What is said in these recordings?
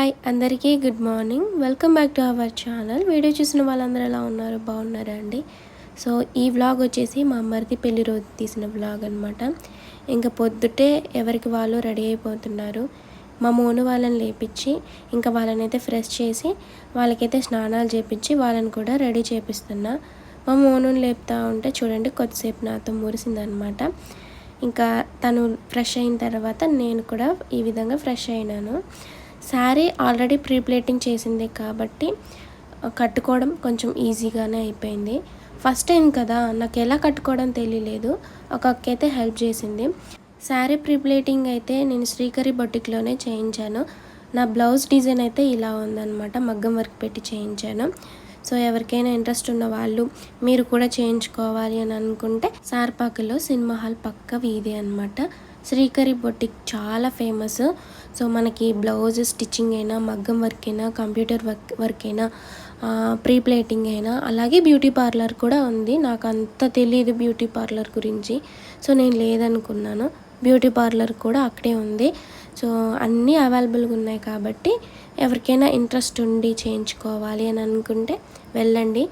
Hi అందరికీ good morning. Welcome back to our channel. Video చూసిన వాళ్ళందరూ ఎలా ఉన్నారు? బాగున్నారా అండి? సో ఈ వ్లాగ్ వచ్చేసి మా అమ్మరిది పెళ్ళి రోజు తీసిన వ్లాగ్ అనమాట ఇంకా పొద్దుటే ఎవరికి వాళ్ళు రెడీ అయిపోతున్నారు. మా మోను వాళ్ళని లేపించి ఇంకా వాళ్ళని అయితే ఫ్రెష్ చేసి వాళ్ళకైతే స్నానాలు చేపించి వాళ్ళని కూడా రెడీ చేపిస్తున్నా. మా మోనుని లేపుతా ఉంటే చూడండి కొద్దిసేపు నాతో మురిసిందనమాట ఇంకా తను ఫ్రెష్ అయిన తర్వాత నేను కూడా ఈ విధంగా ఫ్రెష్ అయినాను. శారీ ఆల్రెడీ ప్రీ ప్లేటింగ్ చేసింది కాబట్టి కట్టుకోవడం కొంచెం ఈజీగానే అయిపోయింది. ఫస్ట్ టైం కదా నాకు ఎలా కట్టుకోవడం తెలియలేదు. ఒక అక్క అయితే హెల్ప్ చేసింది. శారీ ప్రీ ప్లేటింగ్ అయితే నేను శ్రీకరి బొటిక్లోనే చేయించాను. నా బ్లౌజ్ డిజైన్ అయితే ఇలా ఉందన్నమాట మగ్గం వర్క్ పెట్టి చేయించాను. సో ఎవరికైనా ఇంట్రెస్ట్ ఉన్న వాళ్ళు మీరు కూడా చేయించుకోవాలి అని అనుకుంటే సార్పాకలో సినిమా హాల్ పక్క వీధి అనమాట శ్రీకరి బొటిక్ చాలా ఫేమస్. సో మనకి బ్లౌజ్ స్టిచ్చింగ్ అయినా మగ్గం వర్క్ అయినా కంప్యూటర్ వర్క్ వర్క్ అయినా ప్రీ ప్లేటింగ్ అయినా అలాగే బ్యూటీ పార్లర్ కూడా ఉంది. నాకు అంత తెలియదు బ్యూటీ పార్లర్ గురించి. సో నేను లేదనుకున్నాను. బ్యూటీ పార్లర్ కూడా అక్కడే ఉంది. సో అన్నీ అవైలబుల్గా ఉన్నాయి కాబట్టి ఎవరికైనా ఇంట్రెస్ట్ ఉండి చేయించుకోవాలి అని అనుకుంటే వెళ్ళండి.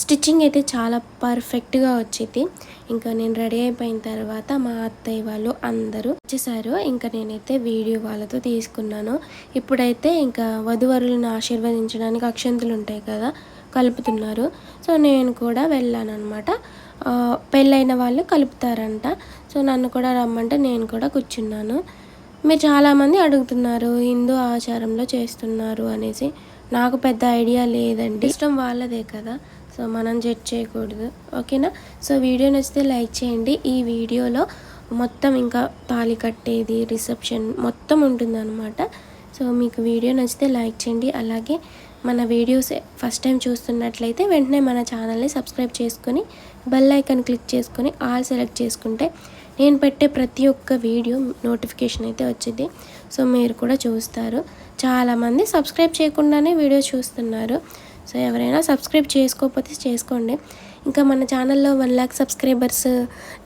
స్టిచ్చింగ్ అయితే చాలా పర్ఫెక్ట్గా వచ్చింది. ఇంకా నేను రెడీ అయిపోయిన తర్వాత మా అత్తయ్య వాళ్ళు అందరూ వచ్చేసారు. ఇంకా నేనైతే వీడియో వాళ్ళతో తీసుకున్నాను. ఇప్పుడైతే ఇంకా వధువరులను ఆశీర్వదించడానికి అక్షంతులు ఉంటాయి కదా కలుపుతున్నారు. సో నేను కూడా వెళ్ళాను అనమాట పెళ్ళైన వాళ్ళు కలుపుతారంట. సో నన్ను కూడా రమ్మంటే నేను కూడా కూర్చున్నాను. మీరు చాలామంది అడుగుతున్నారు హిందూ ఆచారంలో చేస్తున్నారు అనేసి. నాకు పెద్ద ఐడియా లేదండి. ఇష్టం వాళ్ళదే కదా. సో మనం జడ్జ్ చేయకూడదు. ఓకేనా? సో వీడియో నచ్చితే లైక్ చేయండి. ఈ వీడియోలో మొత్తం ఇంకా తాళి కట్టేది రిసెప్షన్ మొత్తం ఉంటుందన్నమాట. సో మీకు వీడియో నచ్చితే లైక్ చేయండి. అలాగే మన వీడియోస్ ఫస్ట్ టైం చూస్తున్నట్లయితే వెంటనే మన ఛానల్ని సబ్స్క్రైబ్ చేసుకొని బెల్ ఐకాన్ క్లిక్ చేసుకొని ఆల్ సెలెక్ట్ చేసుకుంటే నేను పెట్టే ప్రతి ఒక్క వీడియో నోటిఫికేషన్ అయితే వచ్చింది. సో మీరు కూడా చూస్తారు. చాలామంది సబ్స్క్రైబ్ చేయకుండానే వీడియో చూస్తున్నారు. సో ఎవరైనా సబ్స్క్రైబ్ చేసుకోకపోతే చేసుకోండి. ఇంకా మన ఛానల్లో వన్ ల్యాక్ సబ్స్క్రైబర్స్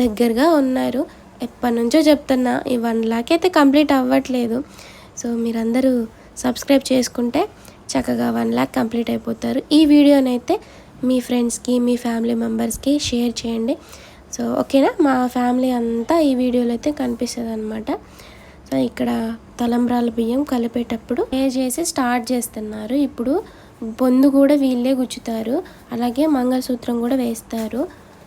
దగ్గరగా ఉన్నారు. ఎప్పటి నుంచో చెప్తున్నా ఈ వన్ ల్యాక్ అయితే కంప్లీట్ అవ్వట్లేదు. సో మీరందరూ సబ్స్క్రైబ్ చేసుకుంటే చక్కగా వన్ ల్యాక్ కంప్లీట్ అయిపోతారు. ఈ వీడియోనైతే మీ ఫ్రెండ్స్కి మీ ఫ్యామిలీ మెంబర్స్కి షేర్ చేయండి. సో ఓకేనా? మా ఫ్యామిలీ అంతా ఈ వీడియోలో అయితే కనిపిస్తుంది అనమాట సో ఇక్కడ తలంబ్రాల బియ్యం కలిపేటప్పుడు పే చేసి స్టార్ట్ చేస్తున్నారు. ఇప్పుడు పొందు కూడా వీళ్ళే గుచ్చుతారు. అలాగే మంగళసూత్రం కూడా వేస్తారు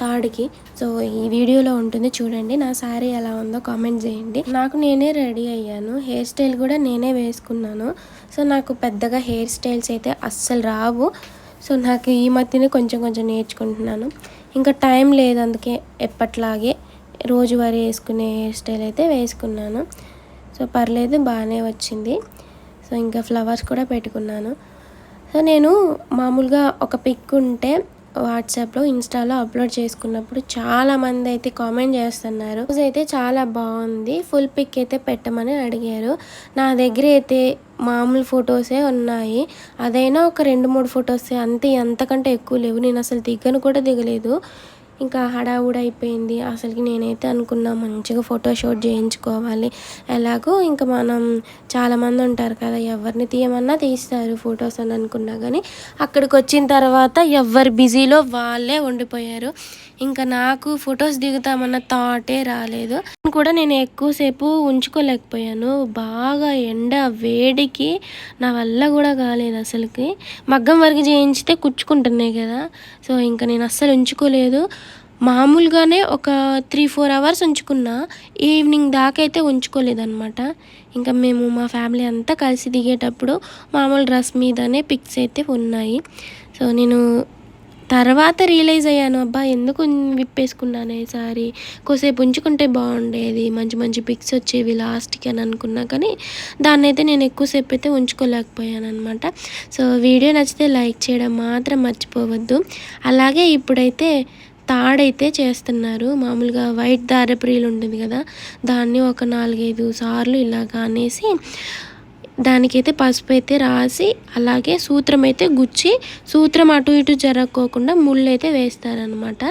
థర్డ్కి సో ఈ వీడియోలో ఉంటుంది చూడండి. నా శారీ ఎలా ఉందో కామెంట్ చేయండి. నాకు నేనే రెడీ అయ్యాను. హెయిర్ స్టైల్ కూడా నేనే వేసుకున్నాను. సో నాకు పెద్దగా హెయిర్ స్టైల్స్ అయితే అస్సలు రావు. సో నాకు ఈ మధ్యనే కొంచెం కొంచెం నేర్చుకుంటున్నాను. ఇంకా టైం లేదు అందుకే ఎప్పట్లాగే రోజువారీ వేసుకునే హెయిర్ స్టైల్ అయితే వేసుకున్నాను. సో పర్లేదు బాగానే వచ్చింది. సో ఇంకా ఫ్లవర్స్ కూడా పెట్టుకున్నాను. సో నేను మామూలుగా ఒక పిక్ ఉంటే వాట్సాప్లో ఇన్స్టాలో అప్లోడ్ చేసుకున్నప్పుడు చాలా మంది అయితే కామెంట్ చేస్తున్నారు. అయితే చాలా బాగుంది. ఫుల్ పిక్ అయితే పెట్టమని అడిగారు. నా దగ్గర అయితే మామూలు ఫొటోసే ఉన్నాయి. అదైనా ఒక రెండు మూడు ఫొటోసే. అంతే అంతకంటే ఎక్కువ లేవు. నేను అసలు దిగను కూడా దిగలేదు. ఇంకా హడావుడి అయిపోయింది. అసలుకి నేనైతే అనుకున్నా మంచిగా ఫోటో షూట్ చేయించుకోవాలి. ఎలాగో ఇంకా మనం చాలామంది ఉంటారు కదా ఎవరిని తీయమన్నా తీస్తారు ఫొటోస్ అని అనుకున్నా కానీ అక్కడికి వచ్చిన తర్వాత ఎవరి బిజీలో వాళ్ళే ఉండిపోయారు. ఇంకా నాకు ఫొటోస్ దిగుతామన్న థాటే రాలేదు. కూడా నేను ఎక్కువసేపు ఉంచుకోలేకపోయాను. బాగా ఎండ వేడికి నా వల్ల కూడా కాలేదు అసలుకి. మగ్గం వరకు చేయించితే కుచ్చుకుంటున్నాయి కదా. సో ఇంకా నేను అస్సలు ఉంచుకోలేదు. మామూలుగానే ఒక త్రీ ఫోర్ అవర్స్ ఉంచుకున్నా. ఈవినింగ్ దాకా అయితే ఉంచుకోలేదన్నమాట. ఇంకా మేము మా ఫ్యామిలీ అంతా కలిసి దిగేటప్పుడు మామూలు డ్రెస్ మీదనే పిక్స్ అయితే ఉన్నాయి. సో నేను తర్వాత రియలైజ్ అయ్యాను అబ్బా ఎందుకు విప్పేసుకున్నాను ఈసారి? కోసేపు ఉంచుకుంటే బాగుండేది మంచి మంచి పిక్స్ వచ్చేవి లాస్ట్కి అని అనుకున్నా కానీ దాన్ని అయితే నేను ఎక్కువసేపు అయితే ఉంచుకోలేకపోయాను అనమాట సో వీడియో నచ్చితే లైక్ చేయడం మాత్రం మర్చిపోవద్దు. అలాగే ఇప్పుడైతే తాడైతే చేస్తున్నారు. మామూలుగా వైట్ దారప్రీలు ఉంటుంది కదా దాన్ని ఒక నాలుగైదు సార్లు ఇలాగ అనేసి దానికైతే పసుపు అయితే రాసి అలాగే సూత్రం అయితే గుచ్చి సూత్రం అటు ఇటు జరగకోకుండా ముళ్ళు అయితే వేస్తారనమాట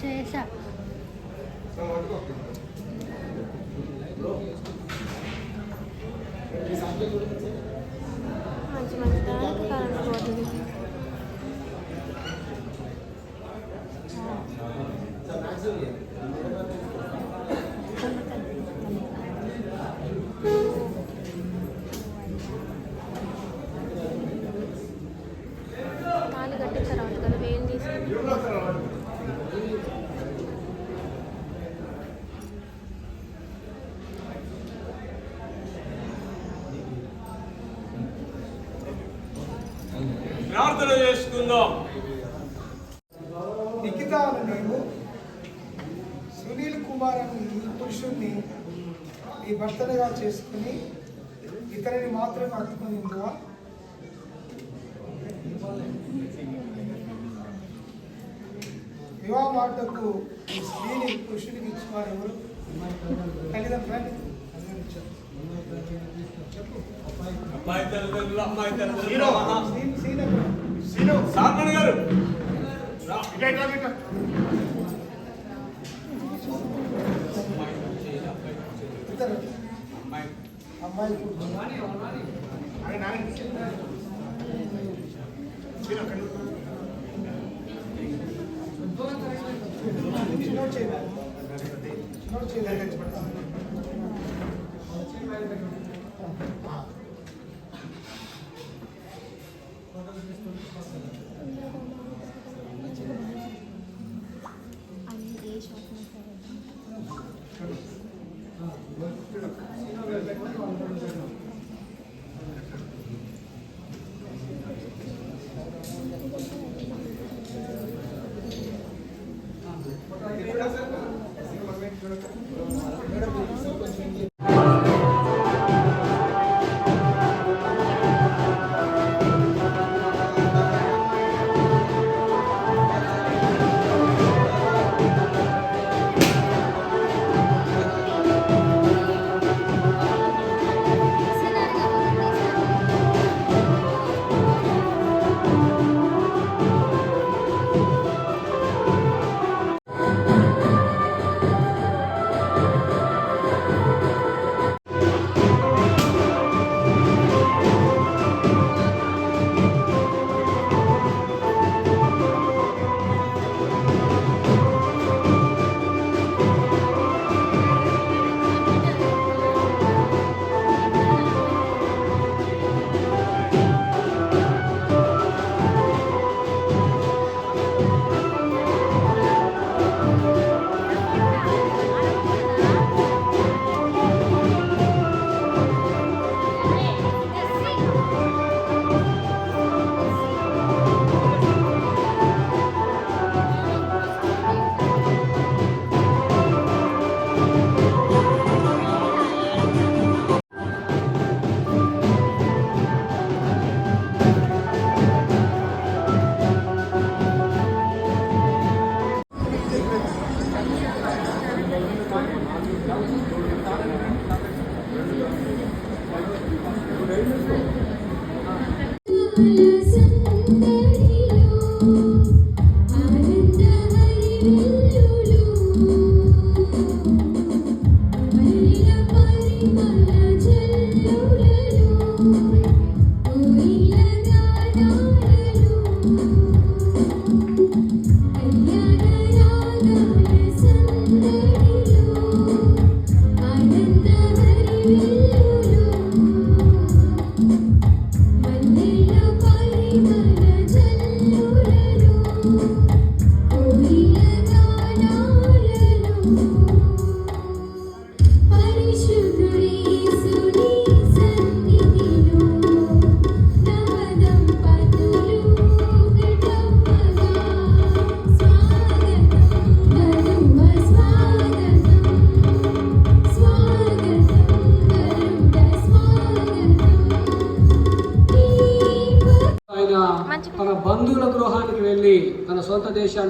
చేశా. సబ్జెక్ట్ మంచి టైంకి కరెంట్ పోతుంది తాళి కట్టించారు కదా వేలు తీసుకుని ప్రార్థన చేసుకుందాం నిఖిత అను నేను సునీల్ కుమార్ అను ఈ పురుషుణ్ణి నీ భర్తనిగా చేసుకుని ఇతనిని మాత్రమే హత్తుకుని ఉందా వివాహ మాటకు స్త్రీని పురుషునికి ఇచ్చివారు ఎవరు? తల్లిదండ్రులని చెప్పు. అమ్మాయి తల్లిదండ్రులు అమ్మాయి గారు. రా. ఇద్దరు అమ్మాయి అమ్మాయి కూర్చో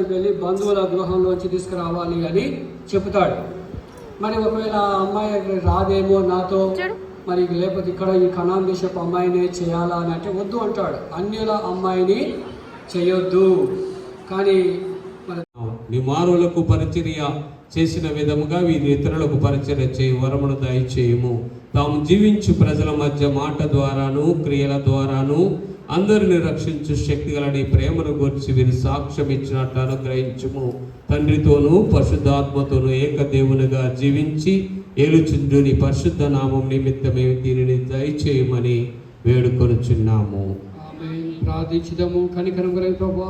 దేశానికి వెళ్ళి బంధువుల గృహంలోంచి తీసుకురావాలి అని చెబుతాడు. మరి ఒకవేళ ఆ అమ్మాయి రాదేమో నాతో మరి లేకపోతే ఇక్కడ ఈ కనాన్ దేశపు అమ్మాయినే చేయాలా అని అంటే వద్దు అంటాడు. అన్యుల అమ్మాయిని చేయొద్దు. కానీ మరి నీ మానవులకు పరిచర్య చేసిన విధముగా వీరి ఇతరులకు పరిచర్య చేయి వరమును దయచేయము. తాము జీవించు ప్రజల మధ్య మాట ద్వారాను క్రియల ద్వారాను అందరిని రక్షించు శక్తి గల నీ ప్రేమను గురించి వీరు సాక్ష్యం ఇచ్చినట్లు అనుగ్రహించుము. తండ్రితోనూ పరిశుద్ధాత్మతోనూ ఏకదేవునిగా జీవించి ఏలుచుండు నీ పరిశుద్ధ నామం నిమిత్తమే దీనిని దయచేయమని వేడుకొనుచున్నాము. ప్రార్థించుదాము. కనికరం ప్రభు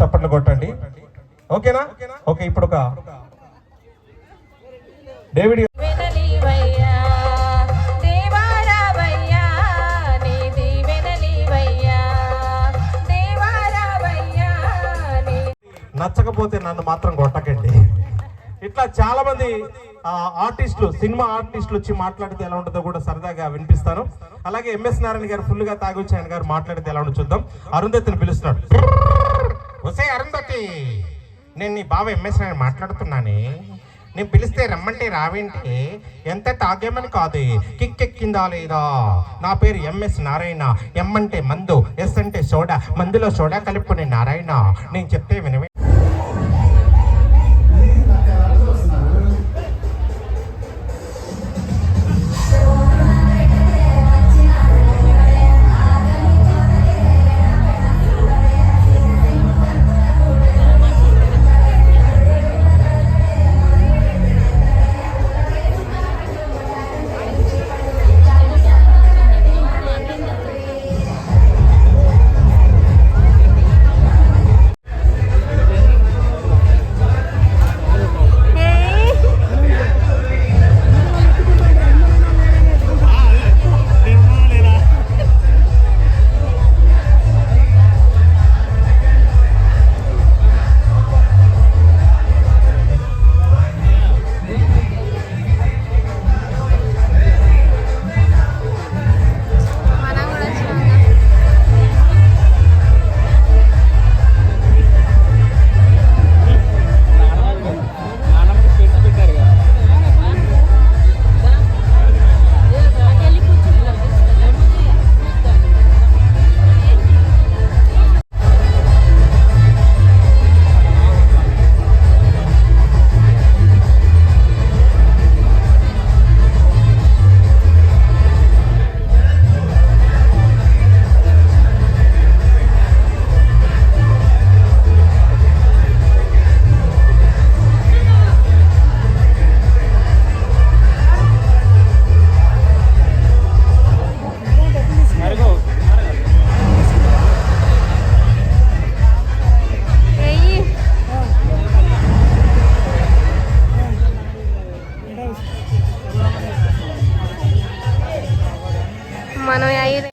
చప్పట్లు కొట్టండి. ఓకేనా? ఓకే ఇప్పుడు ఒక నచ్చకపోతే నన్ను మాత్రం కొట్టకండి. ఇట్లా చాలా మంది ఆర్టిస్టులు సినిమా ఆర్టిస్టులు వచ్చి మాట్లాడితే ఎలా ఉంటుందో కూడా సరదాగా వినిపిస్తాను. అలాగే ఎంఎస్ నారాయణ గారు ఫుల్గా తాగొచ్చి ఆయన గారు మాట్లాడితే ఎలా ఉంటుందో చూద్దాం. అరుంధతిని పిలుస్తున్నాడు. వసే అరుంధతి నేను నీ బావ ఎంఎస్ నారాయణ మాట్లాడుతున్నానే. నేను పిలిస్తే రమ్మంటే రావేంటి? ఎంత తాగేమని కాదు. కిక్కెక్కిందా లేదా? నా పేరు ఎంఎస్ నారాయణ ఎం అంటే మందు ఎస్ అంటే సోడా. మందులో సోడా కలుపుకునే నారాయణ. నేను చెప్తే వినవే మనం ఐదు